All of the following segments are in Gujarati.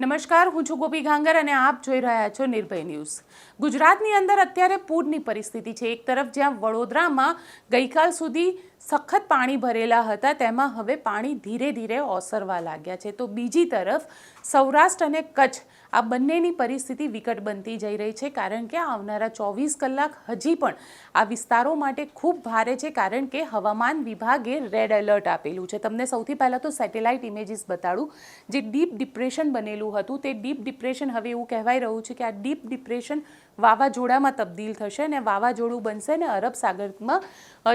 નમસ્કાર, હું છું ગોપી ઘાંગર અને આપ જોઈ રહ્યા છો નિર્ભય ન્યૂઝ. ગુજરાતની અંદર અત્યારે પૂરની પરિસ્થિતિ છે. એક તરફ જ્યાં વડોદરામાં ગઈકાલ સુધી સખત પાણી ભરેલા હતા. તેમાં હવે પાણી ધીરે ધીરે ઓસરવા લાગ્યા છે. તો બીજી તરફ સૌરાષ્ટ્ર અને કચ્છ, આ બંનેની પરિસ્થિતિ વિકટ બનતી જઈ રહી છે. કારણ કે આવનારા ચોવીસ કલાક હજી પણ આ વિસ્તારો માટે ખૂબ ભારે છે. કારણ કે હવામાન વિભાગે રેડ એલર્ટ આપેલું છે. તમને સૌથી પહેલાં તો સેટેલાઇટ ઇમેજીસ બતાડું. જે ડીપ ડિપ્રેશન બનેલું હતું, તે ડીપ ડિપ્રેશન હવે એવું કહેવાય રહ્યું છે કે આ ડીપ ડિપ્રેશન વાવાઝોડામાં તબદીલ થશે અને વાવાઝોડું બનશે અને અરબ સાગરમાં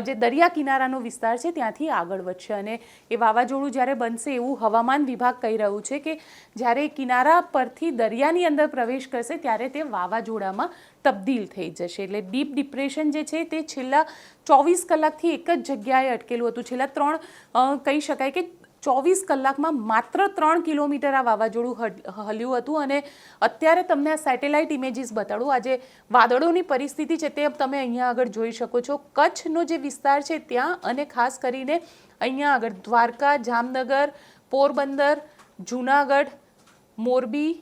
જે દરિયા કિનારાનો વિસ્તાર છે ત્યાંથી આગળ વધશે. અને એ વાવાઝોડું જ્યારે બનશે એવું હવામાન વિભાગ કહી રહ્યું છે કે જ્યારે કિનારા પરથી દરિયાની અંદર પ્રવેશ કરશે ત્યારે તે વાવાઝોડામાં તબદીલ થઈ જશે. એટલે ડીપ ડિપ્રેશન જે છે તે છેલ્લા ચોવીસ કલાકથી એક જ જગ્યાએ અટકેલું હતું. છેલ્લા ત્રણ કહી શકાય કે ચોવીસ કલાકમાં માત્ર ત્રણ કિલોમીટર આ વાવાઝોડું હલ- હલ્યું હતું અને અત્યારે તમને આ સેટેલાઇટ ઇમેજીસ બતાડું. આજે વાદળોની પરિસ્થિતિ છે તે તમે અહીંયા આગળ જોઈ શકો છો. કચ્છનો જે વિસ્તાર છે ત્યાં અને ખાસ કરીને અહીંયા આગળ દ્વારકા, જામનગર, પોરબંદર, જૂનાગઢ, મોરબી,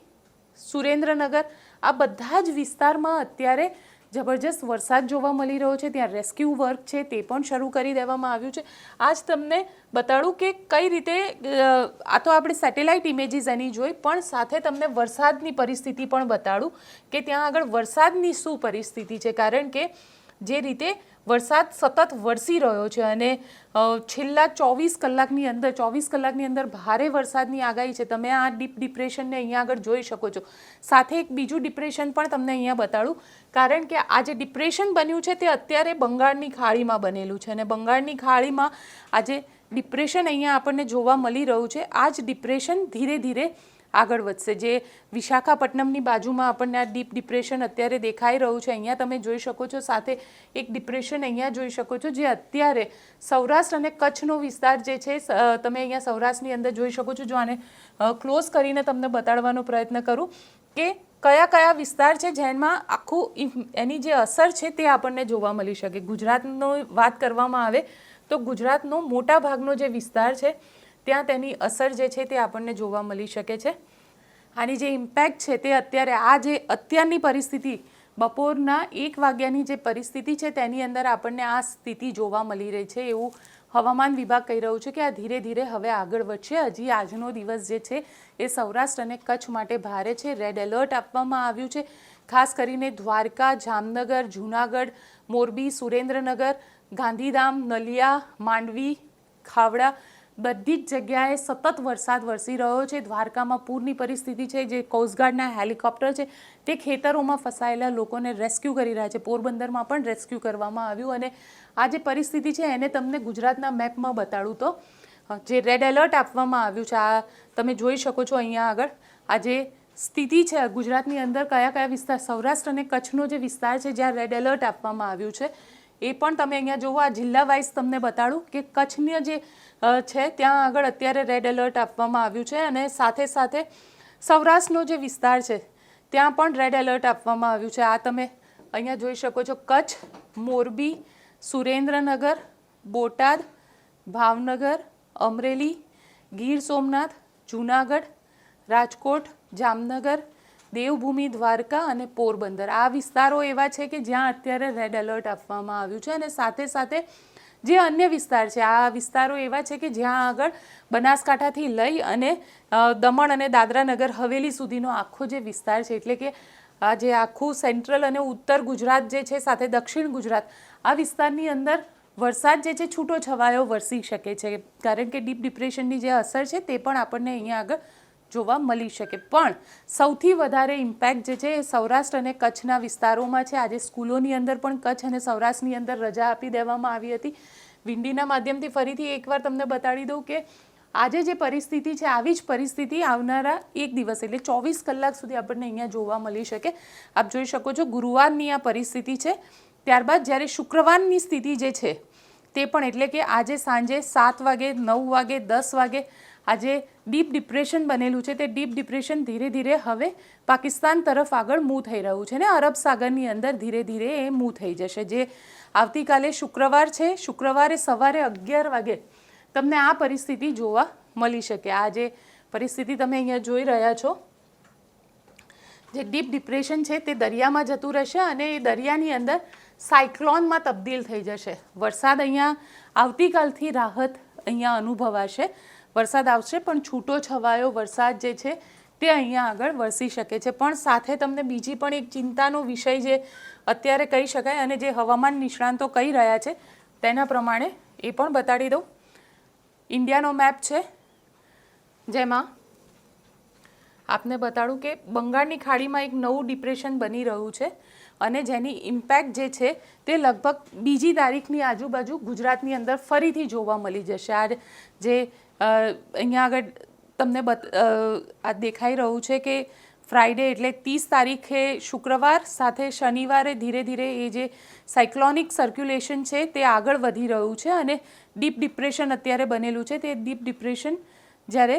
સુરેન્દ્રનગર આ બધા જ વિસ્તારમાં અત્યારે જબરજસ્ત વરસાદ જોવા મળી રહ્યો છે, ત્યાં રેસ્ક્યુ વર્ક છે, તે પણ શરૂ કરી દેવામાં આવ્યું છે. આજ તમને બતાડું કે કઈ રીતે આ તો આપણે સેટેલાઇટ ઇમેજીસ એની જોઈ, પણ સાથે તમને વરસાદની પરિસ્થિતિ પણ બતાડું કે ત્યાં આગળ વરસાદની શું પરિસ્થિતિ છે? કારણ કે જે રીતે વરસાદ સતત વરસી રહ્યો છે અને છેલ્લા ચોવીસ કલાકની અંદર, ચોવીસ કલાકની અંદર ભારે વરસાદની આગાહી છે. તમે આ ડીપ ડિપ્રેશનને અહીંયા આગળ જોઈ શકો છો. સાથે એક બીજું ડિપ્રેશન પણ તમને અહીંયા બતાડું. કારણ કે આ જે ડિપ્રેશન બન્યું છે તે અત્યારે બંગાળની ખાડીમાં બનેલું છે અને બંગાળની ખાડીમાં આજે ડિપ્રેશન અહીંયા આપણને જોવા મળી રહ્યું છે. આ જ ડિપ્રેશન ધીરે ધીરે આગળ વધશે. જે વિશાખાપટ્ટનમની બાજુમાં આપણને આ ડીપ ડિપ્રેશન અત્યારે દેખાઈ રહ્યું છે. અહીંયા તમે જોઈ શકો છો, સાથે એક ડિપ્રેશન અહીંયા જોઈ શકો છો, જે અત્યારે સૌરાષ્ટ્ર અને કચ્છનો વિસ્તાર જે છે તમે અહીંયા સૌરાષ્ટ્રની અંદર જોઈ શકો છો. જો આને ક્લોઝ કરીને તમને બતાડવાનો પ્રયત્ન કરું કે કયા કયા વિસ્તાર છે જેમાં આખું એની જે અસર છે તે આપણને જોવા મળી શકે. ગુજરાતનો વાત કરવામાં આવે તો ગુજરાતનો મોટા ભાગનો જે વિસ્તાર છે ત્યાં તેની અસર જે છે તે આપણને જોવા મળી શકે છે. આની જે ઇમ્પેક્ટ છે તે અત્યારે આ જે અત્યારની પરિસ્થિતિ, બપોરના એક વાગ્યાની જે પરિસ્થિતિ છે તેની અંદર આપણને આ સ્થિતિ જોવા મળી રહી છે એવું હવામાન વિભાગ કહી રહ્યું છે કે આ ધીરે ધીરે હવે આગળ વધશે. હજી આજનો દિવસ જે છે એ સૌરાષ્ટ્ર અને કચ્છ માટે ભારે છે. રેડ એલર્ટ આપવામાં આવ્યું છે. ખાસ કરીને દ્વારકા, જામનગર, જૂનાગઢ, મોરબી, સુરેન્દ્રનગર, ગાંધીધામ, નલિયા, માંડવી, ખાવડા બધી જ જગ્યાએ સતત વરસાદ વરસી રહ્યો છે. દ્વારકામાં પૂરની પરિસ્થિતિ છે. જે કોસ્ટગાર્ડના હેલિકોપ્ટર છે તે ખેતરોમાં ફસાયેલા લોકોને રેસ્ક્યુ કરી રહ્યા છે. પોરબંદરમાં પણ રેસ્ક્યુ કરવામાં આવ્યું અને આ જે પરિસ્થિતિ છે એને તમને ગુજરાતના મેપમાં બતાડું તો. જે રેડ એલર્ટ આપવામાં આવ્યું છે, આ તમે જોઈ શકો છો અહીંયા આગળ. આ જે સ્થિતિ છે, ગુજરાતની અંદર કયા કયા વિસ્તાર, સૌરાષ્ટ્ર અને કચ્છનો જે વિસ્તાર છે, જ્યાં રેડ એલર્ટ આપવામાં આવ્યું છે. એ પણ તમે અહીંયા જોવો, આ જિલ્લા વાઇઝ તમને બતાડું કે કચ્છની જે છે, ત્યાં આગળ અત્યારે રેડ એલર્ટ આપવામાં આવ્યું છે અને સાથે સાથે સૌરાષ્ટ્રનો જે વિસ્તાર છે, ત્યાં પણ રેડ એલર્ટ આપવામાં આવ્યું છે. આ તમે અહીંયા જોઈ શકો છો, કચ્છ, મોરબી, સુરેન્દ્રનગર, બોટાદ, ભાવનગર, અમરેલી, ગીર સોમનાથ, જૂનાગઢ, રાજકોટ, જામનગર દેવભૂમિ, દ્વારકા અને પોરબંદર. આ વિસ્તારો એવા છે કે જ્યાં અત્યારે રેડ એલર્ટ આપવામાં આવ્યું છે અને સાથે સાથે જે અન્ય વિસ્તાર છે, આ વિસ્તારો એવા છે કે જ્યાં આગળ બનાસકાંઠાથી લઈ અને દમણ અને દાદરા નગર હવેલી સુધીનો આખો જે વિસ્તાર છે, એટલે કે આ જે આખું સેન્ટ્રલ અને ઉત્તર ગુજરાત જે છે, સાથે દક્ષિણ ગુજરાત, આ વિસ્તારની અંદર વરસાદ જે છે છૂટો છવાયો વરસી શકે છે. કારણ કે ડીપ ડિપ્રેશનની જે અસર છે, તે પણ આપણને અહીંયા આગળ જોવા મળી શકે. પણ સૌથી વધારે ઇમ્પેક્ટ જે છે એ સૌરાષ્ટ્ર અને કચ્છના વિસ્તારોમાં છે. આજે સ્કૂલોની અંદર પણ કચ્છ અને સૌરાષ્ટ્રની અંદર રજા આપી દેવામાં આવી હતી. વિંડીના માધ્યમથી ફરીથી એકવાર તમને બતાડી દઉં કે આજે જે પરિસ્થિતિ છે, આવી જ પરિસ્થિતિ આવનારા એક દિવસ એટલે ચોવીસ કલાક સુધી આપણને અહીંયા જોવા મળી શકે. આપ જોઈ શકો છો ગુરુવારની આ પરિસ્થિતિ છે. ત્યારબાદ જ્યારે શુક્રવારની સ્થિતિ જે છે, તે પણ એટલે કે આજે સાંજે સાત વાગે, નવ વાગે, દસ વાગે આજે ડીપ ડિપ્રેશન બનેલું છે તે ડીપ ડિપ્રેશન ધીરે ધીરે હવે પાકિસ્તાન તરફ આગળ મૂવ થઈ રહ્યું છે ને અરબ સાગરની અંદર ધીરે ધીરે એ મૂવ થઈ જશે. જે આવતીકાલે શુક્રવાર છે, શુક્રવારે સવારે અગિયાર વાગે તમને આ પરિસ્થિતિ જોવા મળી શકે. આ જે પરિસ્થિતિ તમે અહીંયા જોઈ રહ્યા છો, જે ડીપ ડિપ્રેશન છે તે દરિયામાં જતું રહેશે અને એ દરિયાની અંદર સાયક્લોનમાં તબદીલ થઈ જશે. વરસાદ અહીંયા આવતીકાલથી રાહત અહીંયા અનુભવાશે. વરસાદ આવશે, પણ છૂટો છવાયો વરસાદ જે છે તે અહીંયા આગળ વરસી શકે છે. પણ સાથે તમને બીજી પણ એક ચિંતાનો વિષય જે અત્યારે કહી શકાય અને જે હવામાન નિષ્ણાંતો કહી રહ્યા છે, તેના પ્રમાણે એ પણ બતાડી દઉં. ઇન્ડિયાનો મેપ છે, જેમાં આપને બતાડું કે બંગાળની ખાડીમાં એક નવું ડિપ્રેશન બની રહ્યું છે અને જેની ઇમ્પેક્ટ જે છે તે લગભગ બીજી તારીખની આજુબાજુ ગુજરાતની અંદર ફરીથી જોવા મળી જશે. આ જે અહીંયા આગળ તમને બત આ દેખાઈ રહ્યું છે કે ફ્રાઈડે એટલે ત્રીસ તારીખે શુક્રવાર, સાથે શનિવારે ધીરે ધીરે એ જે સાયક્લોનિક સર્ક્યુલેશન છે તે આગળ વધી રહ્યું છે અને ડીપ ડિપ્રેશન અત્યારે બનેલું છે. તે ડીપ ડિપ્રેશન જ્યારે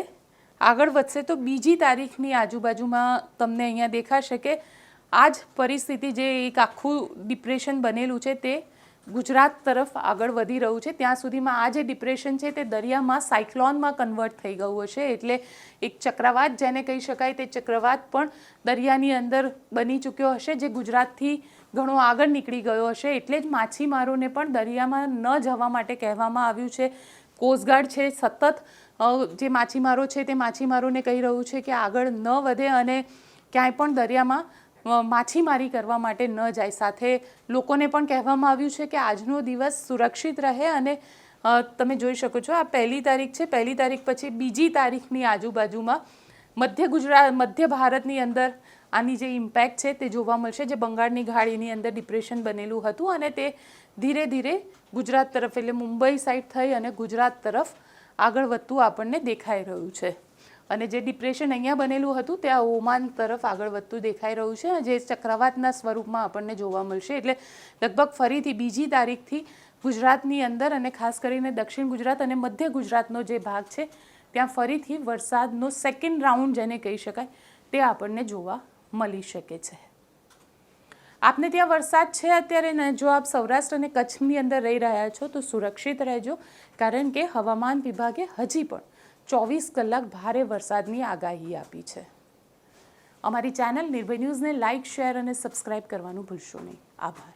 આગળ વધશે તો બીજી તારીખની આજુબાજુમાં તમને અહીંયા દેખાશે કે આ જ પરિસ્થિતિ જે એક આખું ડિપ્રેશન બનેલું છે તે ગુજરાત તરફ આગળ વધી રહ્યું છે. ત્યાં સુધીમાં આ જે ડિપ્રેશન છે તે દરિયામાં સાયક્લોનમાં કન્વર્ટ થઈ ગયું હશે. એટલે એક ચક્રવાત જેને કહી શકાય તે ચક્રવાત પણ દરિયાની અંદર બની ચૂક્યો હશે, જે ગુજરાતથી ઘણો આગળ નીકળી ગયો હશે. એટલે જ માછીમારોને પણ દરિયામાં ન જવા માટે કહેવામાં આવ્યું છે. કોસ્ટગાર્ડ છે, સતત જે માછીમારો છે તે માછીમારોને કહી રહ્યું છે કે આગળ ન વધે અને ક્યાંય પણ દરિયામાં માછીમારી કરવા માટે ન જાય. સાથે લોકોને પણ કહેવામાં આવ્યું છે કે આજનો દિવસ સુરક્ષિત રહે અને તમે જોઈ શકો છો આ પહેલી તારીખ છે. પહેલી તારીખ પછી બીજી તારીખની આજુબાજુમાં મધ્ય ગુજરાત મધ્ય ભારતની અંદર આની જે ઇમ્પેક્ટ છે તે જોવા મળશે, જે બંગાળની ખાડીની અંદર ડિપ્રેશન બનેલું હતું અને તે ધીરે ધીરે ગુજરાત તરફ એટલે મુંબઈ સાઈડ થઈ અને ગુજરાત તરફ આગળ વધતું આપણને દેખાઈ રહ્યું છે. અને જે ડિપ્રેશન અહીંયા બનેલું હતું, તે આ ઓમાન તરફ આગળ વધતું દેખાઈ રહ્યું છે જે ચક્રવાતના સ્વરૂપમાં આપણને જોવા મળશે. એટલે લગભગ ફરીથી બીજી તારીખથી ગુજરાતની અંદર અને ખાસ કરીને દક્ષિણ ગુજરાત અને મધ્ય ગુજરાતનો જે ભાગ છે, ત્યાં ફરીથી વરસાદનો સેકન્ડ રાઉન્ડ જેને કહી શકાય, તે આપણને જોવા મળી શકે છે. આપને ત્યાં વરસાદ છે અત્યારે જો આપ સૌરાષ્ટ્ર અને કચ્છની અંદર રહી રહ્યા છો, તો સુરક્ષિત રહેજો, કારણ કે હવામાન વિભાગે હજી પણ ચોવીસ કલાક ભારે વરસાદની આગાહી આપી છે. અમારી ચેનલ નિર્ભય ન્યૂઝને લાઇક, શેર અને સબસ્ક્રાઇબ કરવાનું ભૂલશો નહીં. આભાર.